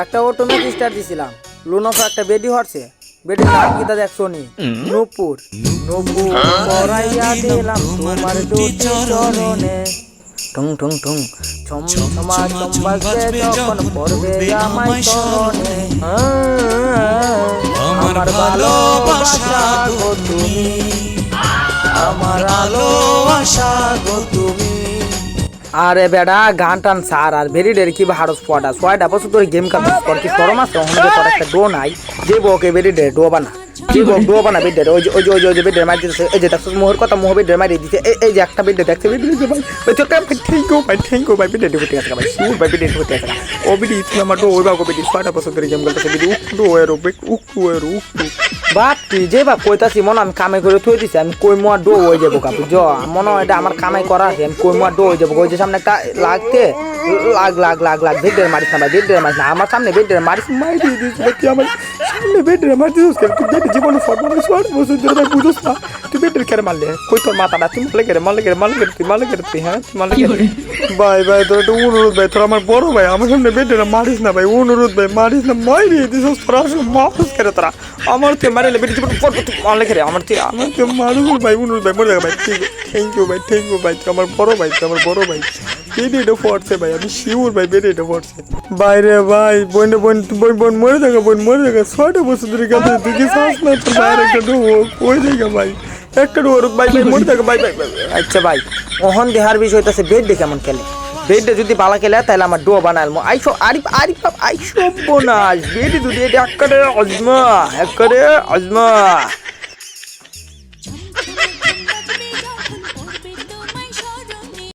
একটা automatic star দিছিলাম। লুনফ একটা বেডি হরছে। বেডির নাম কি তা দেখছ নি নূপুর। নূপুর পরাইয়া দিলাম তোমার দুটি চরণে। ঠুং ঠুং ঠুং ছম ছমা বাজবে যখন পড়বে আমায় চরণে আমার ভালোবাসা গো তুমি। আমার আলো আশা গো তুমি। আরে বেডা, গান টান সার, আর ভেরি ডেরি কি হারস আর ছয়টা বছর ধরে গেম কাজ কর কি সরম আছে? তোর একটা ডো নাই যে বকে ভেরি ডে ডো বানা। ওই যে ওই এই যে একটা বেডে দেখতে বেডে কাম ইউ ভাই থ্যাংক ইউ ভাই বেডে দিতে আছে যে বাপ কইতাছি মনে আমি কামাই করে থই দিছি আমি কই মোয়া ডো হয়ে যাব কাপু জ মনে হয় এটা আমার কামাই করা আছে আমি কই মোয়া ডো হয়ে যাব ওই যে সামনে একটা লাগতে লাগ লাগ লাগ লাগ বেডের মারিস না ভাই বেডের মারিস না আমার সামনে বেডের মারিস মারি দিয়ে দিয়েছিল কি আমার বেডের মারি দিয়েছিস কেন? তুই বেডের জীবনে ফটো আমি শর্ট বসে ধরে ভাই বুঝোস না। তুই বেডের কেন মারলে কই তোর মাথাটা? তুই মারলে কেন? মারলে কেন? মারলে কেন? তুই মারলে কেন? তুই হ্যাঁ? তুই মারলে কেন? ভাই ভাই তোর একটা অনুরোধ ভাই তোর আমার বড় ভাই আমার সামনে বেডের মারিস না ভাই অনুরোধ ভাই মারিস না মারি দিয়েছিস তোরা আসলে মাফুস করে তোরা? আমার তুই মারিলে বেডের জীবনে ফটো তুই মারলে কেন? আমার তুই আমার তুই মারুস ভাই অনুরোধ ভাই মরে ভাই ঠিক থ্যাংক ইউ ভাই থ্যাংক ইউ ভাই তুই আমার বড় ভাই তুই আমার বড় ভাই। বেডেটা পড়ছে ভাই আমি শিওর ভাই বেডেটা পড়ছে। বাইরে ভাই বোন বোন বোন বোন মরে থাকা বোন মরে থাকা ছয়টা বছর ধরে গেছে তুই শ্বাস না তোর বাইরে একটা ডো ওই জায়গা ভাই একটা ডো ভাই ভাই মরে থাকা ভাই ভাই। আচ্ছা ভাই ওহন দেহার বিষয় হইতাছে বেডে কেমন খেলে? বেডে যদি বালা খেলে তাহলে আমার ডো বানালমো আইসো আরিফ আরিফ আইসো বোনাস বেডে যদি এটা একবারে অজমা একবারে অজমা।